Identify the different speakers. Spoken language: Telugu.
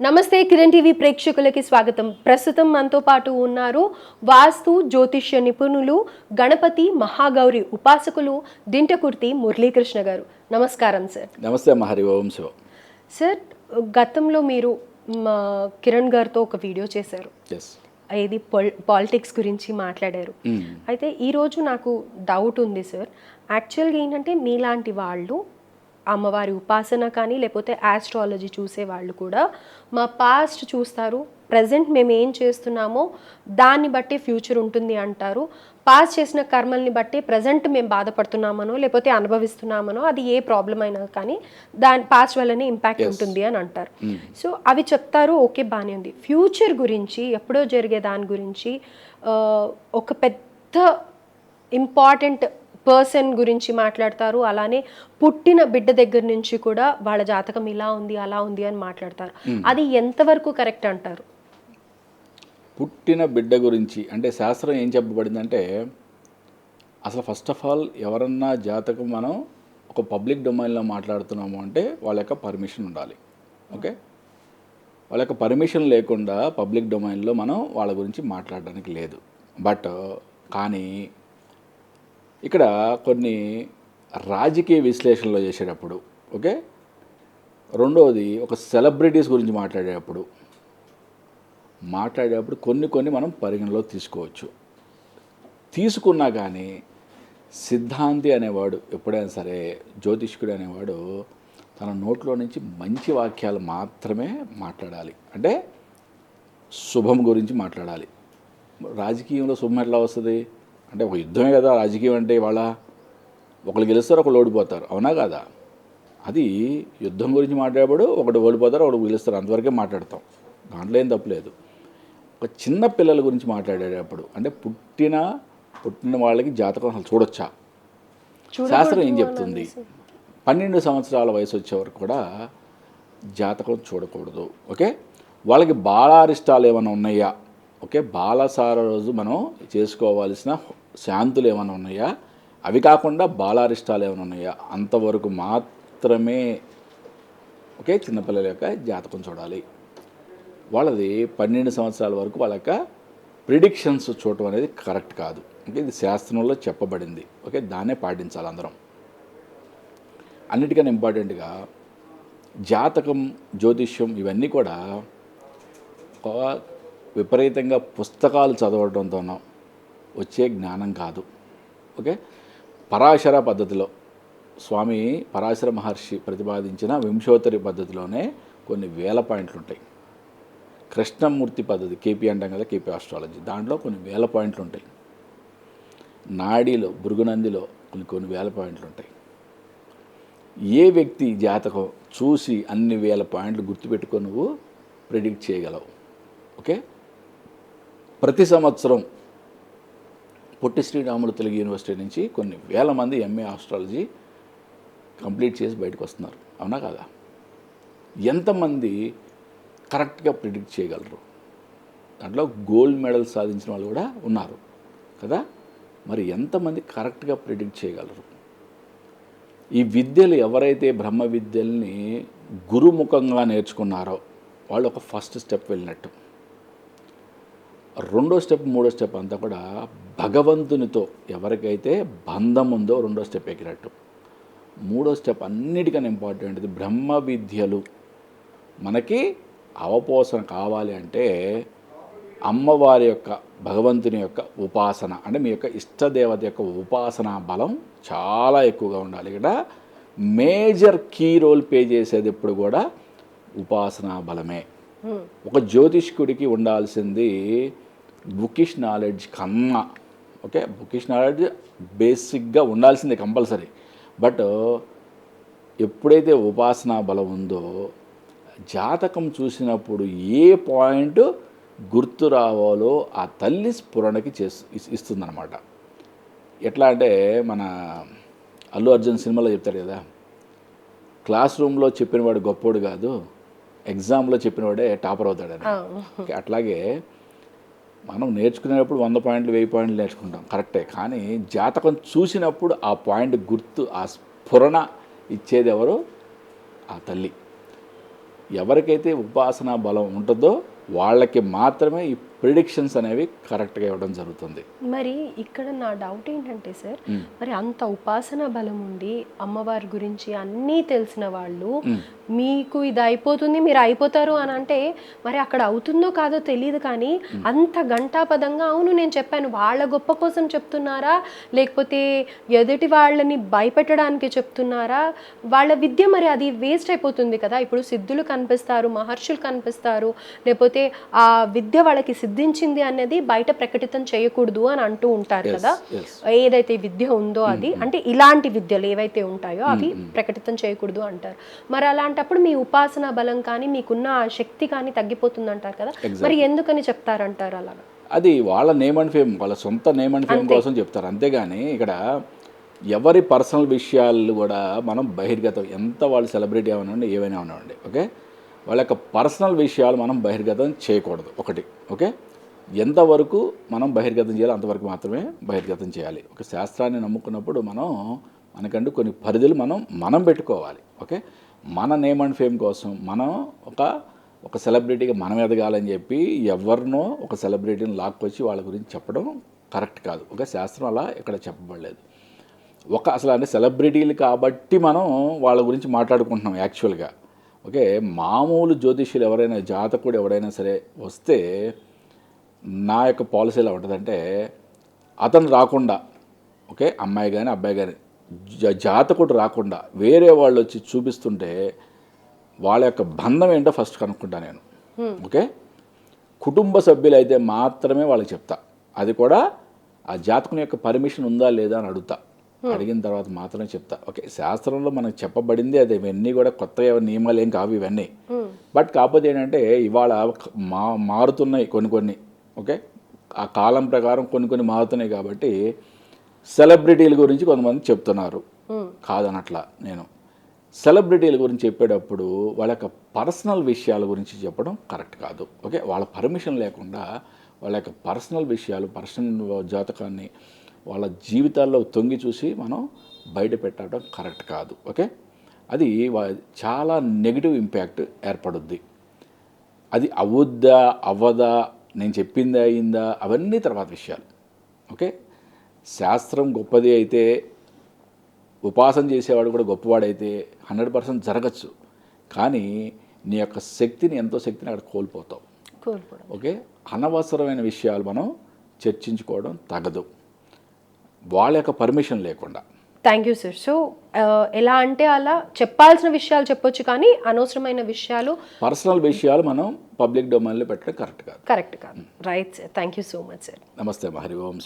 Speaker 1: నమస్తే కిరణ్ టీవీ ప్రేక్షకులకి స్వాగతం. ప్రస్తుతం మనతో పాటు ఉన్నారు వాస్తు జ్యోతిష్య నిపుణులు గణపతి మహాగౌరి ఉపాసకులు దింటకుర్తి మురళీకృష్ణ గారు. నమస్కారం సార్
Speaker 2: నమస్తే హరి ఓం శివ.
Speaker 1: సార్ గతంలో మీరు మా కిరణ్ గారితో ఒక వీడియో చేశారు. పొల్ పాలిటిక్స్ గురించి మాట్లాడారు. అయితే ఈరోజు నాకు డౌట్ ఉంది సార్ యాక్చువల్గా ఏంటంటే మీలాంటి వాళ్ళు అమ్మవారి ఉపాసన కానీ లేకపోతే ఆస్ట్రాలజీ చూసే వాళ్ళు కూడా మా పాస్ట్ చూస్తారు. ప్రజెంట్ మేము ఏం చేస్తున్నామో దాన్ని బట్టి ఫ్యూచర్ ఉంటుంది అంటారు. పాస్ట్ చేసిన కర్మల్ని బట్టి ప్రజెంట్ మేము బాధపడుతున్నామనో లేకపోతే అనుభవిస్తున్నామనో అది ఏ ప్రాబ్లం అయినా కానీ దాని పాస్ట్ వల్లనే ఇంపాక్ట్ ఉంటుంది అని అంటారు. సో అవి చెప్తారు ఓకే బాగానే ఉంది. ఫ్యూచర్ గురించి ఎప్పుడో జరిగే దాని గురించి ఒక పెద్ద ఇంపార్టెంట్ పర్సన్ గురించి మాట్లాడతారు. అలానే పుట్టిన బిడ్డ దగ్గర నుంచి కూడా వాళ్ళ జాతకం ఇలా ఉంది అలా ఉంది అని మాట్లాడతారు. అది ఎంతవరకు కరెక్ట్ అంటారు?
Speaker 2: పుట్టిన బిడ్డ గురించి అంటే శాస్త్రం ఏం చెప్పబడిందంటే అసలు ఫస్ట్ ఆఫ్ ఆల్ ఎవరన్నా జాతకం మనం ఒక పబ్లిక్ డొమైన్లో మాట్లాడుతున్నాము అంటే వాళ్ళ యొక్క పర్మిషన్ ఉండాలి. ఓకే వాళ్ళ యొక్క పర్మిషన్ లేకుండా పబ్లిక్ డొమైన్లో మనం వాళ్ళ గురించి మాట్లాడడానికి లేదు. బట్ కానీ ఇక్కడ కొన్ని రాజకీయ విశ్లేషణలు చేసేటప్పుడు ఓకే? రెండవది ఒక సెలబ్రిటీస్ గురించి మాట్లాడేటప్పుడు. మాట్లాడేటప్పుడు కొన్ని కొన్ని మనం పరిగణలో తీసుకోవచ్చు. తీసుకున్నా కానీ సిద్ధాంతి అనేవాడు ఎప్పుడైనా సరే జ్యోతిష్కుడు అనేవాడు తన నోట్లో నుంచి మంచి వాక్యాలు మాత్రమే మాట్లాడాలి. అంటే శుభం గురించి మాట్లాడాలి. రాజకీయంలో శుభం ఎట్లా వస్తుంది? అంటే ఒక యుద్ధమే కదా రాజకీయం అంటే ఇవాళ ఒకళ్ళు గెలుస్తారు ఒకళ్ళు ఓడిపోతారు. అవునా కదా? అది యుద్ధం గురించి మాట్లాడేవాడు ఒకటి ఓడిపోతారు ఒకటి గెలుస్తారు. అంతవరకే మాట్లాడతాం. దాంట్లో ఏం తప్పులేదు ఒక చిన్న పిల్లల గురించి మాట్లాడేటప్పుడు అంటే పుట్టిన పుట్టిన వాళ్ళకి జాతకం అసలు చూడొచ్చా? శాస్త్రం ఏం చెప్తుంది? పన్నెండు సంవత్సరాల వయసు వచ్చే వరకు కూడా జాతకం చూడకూడదు. ఓకే? వాళ్ళకి బాలారిష్టాలు ఏమైనా ఉన్నాయా? ఓకే? బాలసార రోజు మనం చేసుకోవాల్సిన శాంతులు ఏమైనా ఉన్నాయా? అవి కాకుండా బాలారిష్టాలు ఏమైనా ఉన్నాయా? అంతవరకు మాత్రమే ఓకే చిన్నపిల్లల యొక్క జాతకం చూడాలి. వాళ్ళది పన్నెండు సంవత్సరాల వరకు వాళ్ళ యొక్క ప్రిడిక్షన్స్ చూడటం అనేది కరెక్ట్ కాదు. ఓకే ఇది శాస్త్రంలో చెప్పబడింది. ఓకే దాన్నే పాటించాలి అందరం. అన్నిటికన్నా ఇంపార్టెంట్గా జాతకం జ్యోతిష్యం ఇవన్నీ కూడా విపరీతంగా పుస్తకాలు చదవడంతోనో వచ్చే జ్ఞానం కాదు. ఓకే? పరాశర పద్ధతిలో స్వామి పరాశర మహర్షి ప్రతిపాదించిన వింశోత్తరి పద్ధతిలోనే కొన్ని వేల పాయింట్లు ఉంటాయి. కృష్ణమూర్తి పద్ధతి కేపీ అంటాం కదా కేపీ ఆస్ట్రాలజీ దాంట్లో కొన్ని వేల పాయింట్లు ఉంటాయి. నాడీలో భృగునందిలో కొన్ని కొన్ని వేల పాయింట్లు ఉంటాయి. ఏ వ్యక్తి జాతకం చూసి అన్ని వేల పాయింట్లు గుర్తుపెట్టుకొని నువ్వు ప్రిడిక్ట్ చేయగలవు. ఓకే? ప్రతి సంవత్సరం పొట్టి శ్రీరాములు తెలుగు యూనివర్సిటీ నుంచి కొన్ని వేల మంది ఎంఏ ఆస్ట్రాలజీ కంప్లీట్ చేసి బయటకు వస్తున్నారు. అవునా కదా? ఎంతమంది కరెక్ట్గా ప్రిడిక్ట్ చేయగలరు? దాంట్లో గోల్డ్ మెడల్ సాధించిన వాళ్ళు కూడా ఉన్నారు. కదా? మరి ఎంతమంది కరెక్ట్గా ప్రిడిక్ట్ చేయగలరు? ఈ విద్యలు ఎవరైతే బ్రహ్మ విద్యల్ని గురుముఖంగా నేర్చుకున్నారో వాళ్ళు ఒక ఫస్ట్ స్టెప్ వెళ్ళినట్టు. రెండో స్టెప్ మూడో స్టెప్ అంతా కూడా భగవంతునితో ఎవరికైతే బంధం ఉందో రెండో స్టెప్ ఎక్కినట్టు. మూడో స్టెప్ అన్నిటికన్నా ఇంపార్టెంట్ ఇది బ్రహ్మ విద్యలు. మనకి అవపోసన కావాలి అంటే అమ్మవారి యొక్క భగవంతుని యొక్క ఉపాసన. అంటే మీ యొక్క ఇష్టదేవత యొక్క ఉపాసన బలం చాలా ఎక్కువగా ఉండాలి. ఇక్కడ మేజర్ కీ రోల్ ప్లే చేసేది ఎప్పుడు కూడా ఉపాసనా బలమే. ఒక జ్యోతిష్కుడికి ఉండాల్సింది బుకిష్ నాలెడ్జ్ కన్నా ఓకే? బుకిష్ నాలెడ్జ్ బేసిక్గా ఉండాల్సిందే కంపల్సరీ. బట్ ఎప్పుడైతే ఉపాసనా బలం ఉందో జాతకం చూసినప్పుడు ఏ పాయింట్ గుర్తు రావాలో ఆ తల్లి స్ఫురణకి చేసి ఇస్తుందన్నమాట. ఎట్లా అంటే మన అల్లు అర్జున్ సినిమాలో చెప్తారు కదా క్లాస్ రూమ్లో చెప్పినవాడు గొప్పోడు కాదు ఎగ్జామ్లో చెప్పినవాడే టాపర్ అవుతాడని. అట్లాగే మనం నేర్చుకునేటప్పుడు వంద పాయింట్లు వెయ్యి పాయింట్లు నేర్చుకుంటాం. కరెక్టే. కానీ జాతకం చూసినప్పుడు ఆ పాయింట్ గుర్తు ఆ స్ఫురణ ఇచ్చేది ఎవరు? ఆ తల్లి. ఎవరికైతే ఉపాసనా బలం ఉంటుందో వాళ్ళకి మాత్రమే ఈ ప్రిడిక్షన్స్ అనేవి కరెక్ట్గా ఇవ్వడం జరుగుతుంది.
Speaker 1: మరి ఇక్కడ నా డౌట్ ఏంటంటే సార్ మరి అంత ఉపాసన బలం ఉండి అమ్మవారి గురించి అన్నీ తెలిసిన వాళ్ళు మీకు ఇది అయిపోతుంది మీరు అయిపోతారు అని అంటే మరి అక్కడ అవుతుందో కాదో తెలియదు కానీ అంత గంటాపదంగా అవును నేను చెప్పాను. వాళ్ళ గొప్ప కోసం చెప్తున్నారా? లేకపోతే ఎదుటి వాళ్ళని భయపెట్టడానికి చెప్తున్నారా? వాళ్ళ విద్య మరి అది వేస్ట్ అయిపోతుంది కదా. ఇప్పుడు సిద్ధులు కనిపిస్తారు మహర్షులు కనిపిస్తారు. లేకపోతే ఆ విద్య వాళ్ళకి సిద్ధించింది అనేది బయట ప్రకటితం చేయకూడదు అని అంటూ ఉంటారు కదా. ఏదైతే విద్య ఉందో అది అంటే ఇలాంటి విద్యలు ఏవైతే ఉంటాయో అవి ప్రకటితం చేయకూడదు అంటారు. మరి అలాంటప్పుడు మీ ఉపాసన బలం కానీ మీకున్న శక్తి కానీ తగ్గిపోతుంది అంటారు కదా మరి ఎందుకని చెప్తారంటారు అలాగా?
Speaker 2: అది వాళ్ళ నేమ్ అండ్ ఫేమ్ వాళ్ళ సొంత నేమ్ అండ్ ఫేమ్ కోసం చెప్తారు. అంతేగాని ఇక్కడ ఎవరి పర్సనల్ విషయాలు కూడా మనం బహిర్గతం ఎంత వాళ్ళు సెలబ్రిటీ అవనండి ఏవైనా అవనండి ఓకే వాళ్ళ యొక్క పర్సనల్ విషయాలు మనం బహిర్గతం చేయకూడదు. ఒకటి ఓకే? ఎంతవరకు మనం బహిర్గతం చేయాలి అంతవరకు మాత్రమే బహిర్గతం చేయాలి. ఒక శాస్త్రాన్ని నమ్ముకున్నప్పుడు మనం మనకంటూ కొన్ని పరిధులు మనం మనం పెట్టుకోవాలి ఓకే? మన నేమ్ అండ్ ఫేమ్ కోసం మనం ఒక ఒక సెలబ్రిటీగా మనం ఎదగాలని చెప్పి ఎవరినో ఒక సెలబ్రిటీని లాక్కొచ్చి వాళ్ళ గురించి చెప్పడం కరెక్ట్ కాదు. ఒక శాస్త్రం అలా ఇక్కడ చెప్పబడలేదు. ఒక అసలు అంటే సెలబ్రిటీలు కాబట్టి మనం వాళ్ళ గురించి మాట్లాడుకుంటున్నాం యాక్చువల్గా ఓకే మామూలు జ్యోతిష్యులు ఎవరైనా జాతకుడు ఎవరైనా సరే వస్తే నా యొక్క పాలసీ ఎలా ఉంటుందంటే అతను రాకుండా ఓకే అమ్మాయి కానీ అబ్బాయి కానీ జాతకుడు రాకుండా వేరే వాళ్ళు వచ్చి చూపిస్తుంటే వాళ్ళ యొక్క బంధం ఏంటో ఫస్ట్ కనుక్కుంటా నేను. ఓకే కుటుంబ సభ్యులు అయితే మాత్రమే వాళ్ళకి చెప్తా. అది కూడా ఆ జాతకుని యొక్క పర్మిషన్ ఉందా లేదా అని అడుగుతా. అడిగిన తర్వాత మాత్రమే చెప్తా. ఓకే శాస్త్రంలో మనకు చెప్పబడింది అది ఇవన్నీ కూడా కొత్తగా నియమాలు ఏం కావు ఇవన్నీ. బట్ కాకపోతే ఏంటంటే ఇవాళ మా మారుతున్నాయి కొన్ని కొన్ని ఓకే? ఆ కాలం ప్రకారం కొన్ని కొన్ని మారుతున్నాయి కాబట్టి సెలబ్రిటీల గురించి కొంతమంది చెప్తున్నారు. కాదనట్లా నేను. సెలబ్రిటీల గురించి చెప్పేటప్పుడు వాళ్ళ యొక్క పర్సనల్ విషయాల గురించి చెప్పడం కరెక్ట్ కాదు. ఓకే? వాళ్ళ పర్మిషన్ లేకుండా వాళ్ళ యొక్క పర్సనల్ విషయాలు పర్సనల్ జాతకాన్ని వాళ్ళ జీవితాల్లో తొంగి చూసి మనం బయట పెట్టడం కరెక్ట్ కాదు ఓకే? అది చాలా నెగిటివ్ ఇంపాక్ట్ ఏర్పడుద్ది. అది అవుద్దా అవ్వదా నేను చెప్పిందా అయిందా అవన్నీ తర్వాత విషయాలు ఓకే? శాస్త్రం గొప్పది అయితే ఉపాసన చేసేవాడు కూడా గొప్పవాడైతే హండ్రెడ్ పర్సెంట్ జరగచ్చు. కానీ నీ యొక్క శక్తిని ఎంతో శక్తిని అక్కడ కోల్పోతావు. ఓకే? అనవసరమైన విషయాలు మనం చర్చించుకోవడం తగదు. వాళ్ళ యొక్క పర్మిషన్ లేకుండా.
Speaker 1: థ్యాంక్ యూ సార్ సో ఎలా అంటే అలా చెప్పాల్సిన విషయాలు చెప్పొచ్చు కానీ అనవసరమైన విషయాలు
Speaker 2: పర్సనల్ విషయాలు మనం పబ్లిక్ డొమైన్లో పెట్టడం కరెక్ట్ కాదు.
Speaker 1: కరెక్ట్ కాదు. Right sir thank you so much sir
Speaker 2: నమస్తే హరి ఓం